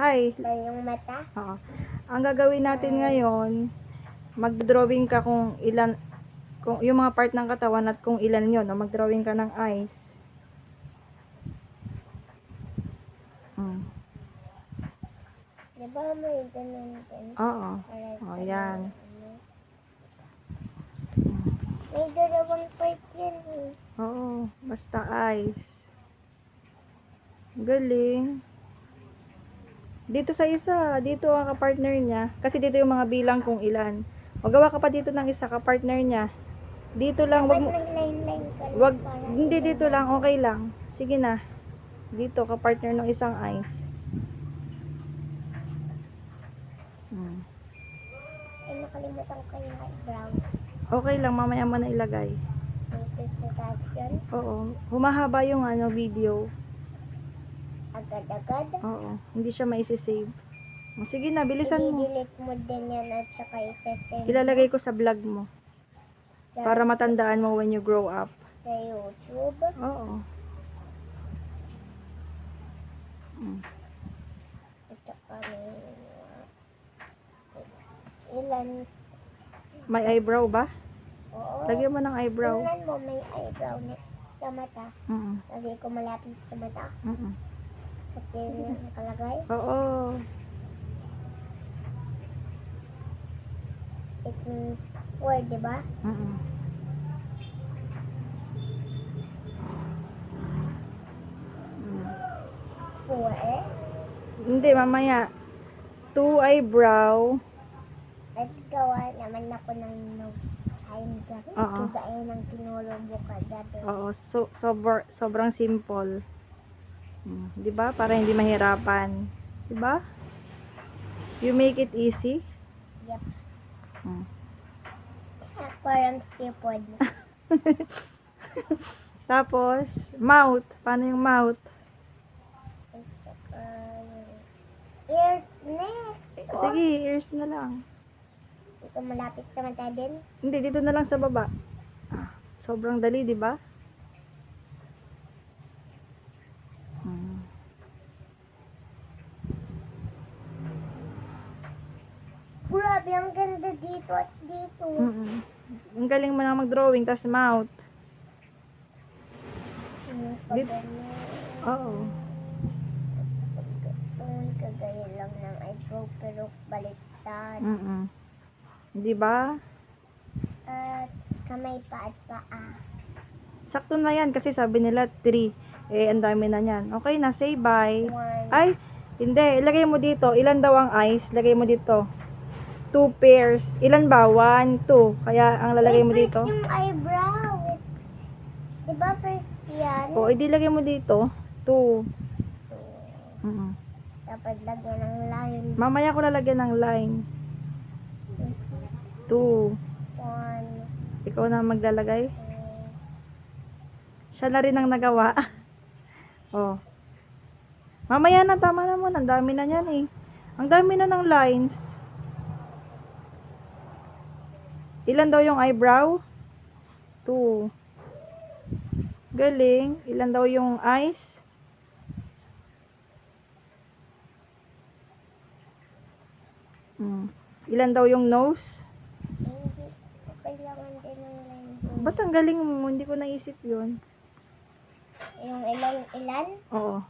Hi. Ba yung mata? Oo. Ang gagawin natin ngayon, mag-drawing ka kung ilan kung yung mga part ng katawan at kung ilan 'yon, no? mag-drawing ka ng eyes. Mm. Di ba may ganun din? Oo. Oh, yan. May dalawang part yan eh. Oo, basta eyes. Galing. Dito sa isa, dito ang ka-partner niya. Kasi dito yung mga bilang kung ilan. Magawa ka pa dito ng isa ka-partner niya. Dito lang, wag mo, wag, hindi dito lang, okay lang. Sige na. Dito, ka-partner ng isang eyes. Hmm. Ay, nakalimutan ko yung eyebrow. Okay lang, mamaya mo na ilagay. Oo, humahaba yung ano, video. Agad-agad. Oo, hindi siya maisi-save. O, Sige na, bilisan mo. I-delete mo din yan at saka isa-send Ilalagay ko sa vlog mo sa, para matandaan mo when you grow up. sa YouTube. Oo. Mm. Ito kami. Ilan? May eyebrow ba? Oo. Lagyan mo ng eyebrow. Tingnan mo may eyebrow na sa mata. Mm Lagay ko malapit sa mata. -mm. Kasi nakalagay. Oo. It means four, di ba? Mm Mm. Four. Hindi, mamaya. Two eyebrow. At gawa naman ako ng nose. Ayun ka. Oo. Kagaya ng tinuro mo ka dati. Oo, so, sobr sobrang simple. Mm, 'Di ba? Para hindi mahirapan. 'Di ba? You make it easy. Yep. Mm. Parang stipod. Tapos, mouth. Paano yung mouth? Ears next. Sige, ears na lang. Ito malapit sa mata din. Hindi, dito na lang sa baba. Ah, Sobrang dali, di ba? Hmm. Grabe, ang ganda dito at dito. Mm-mm. Ang galing mo na mag-drawing, tas mouth. Yung Dit- pagganyan. Oo. Pagganyan, kagaya lang ng eyebrow pero baliktad. Mm-mm. Di ba? At kamay pa at paa. Sakto na yan kasi sabi nila 3. Eh, ang dami na yan. Okay na, say bye. One. Ay, hindi. Ilagay mo dito. Ilan daw ang eyes? Lagay mo dito. Two pairs. Ilan ba? One, two. Kaya ang lalagay mo dito. yung eyebrow. Di ba first yan? O, edi lagay mo dito. Two. So, Mm-mm. dapat lagyan ng line. Mamaya ko lalagyan ng line. Two. One. Ikaw na maglalagay. two. Siya na rin ang nagawa. oh. Mamaya na, tama na mo. Ang dami na yan eh. Ang dami na ng lines. Ilan daw yung eyebrow? Two. Galing. Ilan daw yung eyes? Hmm. Ilan daw yung nose? Hindi. Kailangan din ng dun. Ba't ang galing mo? Hindi ko naisip yun. Yung ilan, ilan? Oo.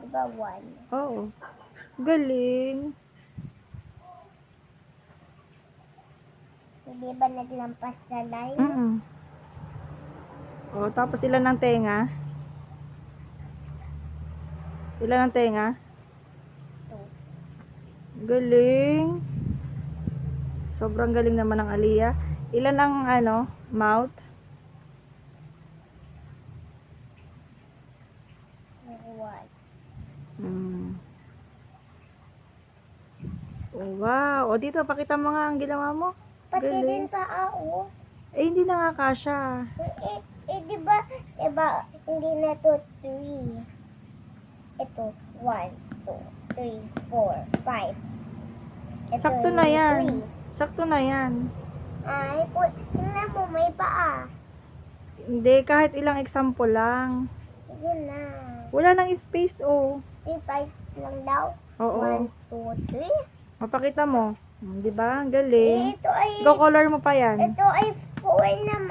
Di ba one? Oo. Galing. Hindi ba naglampas sa line? Mm Oh, tapos ilan ang tenga? Ilan ang tenga? Two. Galing. Sobrang galing naman ng Aliyah. Ilan ang ano, mouth? One. Mm. Oh, wow. O dito, pakita mo nga ang ginawa mo. Pati Galing. din paa, oh. Eh, hindi na nga kasha. Eh, eh, di ba, di ba, hindi na to three. Ito, one, two, three, four, five. Ito Sakto na yan. three. Sakto na yan. Ay, po, tingnan mo, may paa. Hindi, kahit ilang example lang. Sige na. Wala nang space, oh. three, five lang daw. Oo. One, two, three. Mapakita mo. Hmm, Di ba? Ang galing. Ito ay, Go color mo pa yan. ito ay four naman.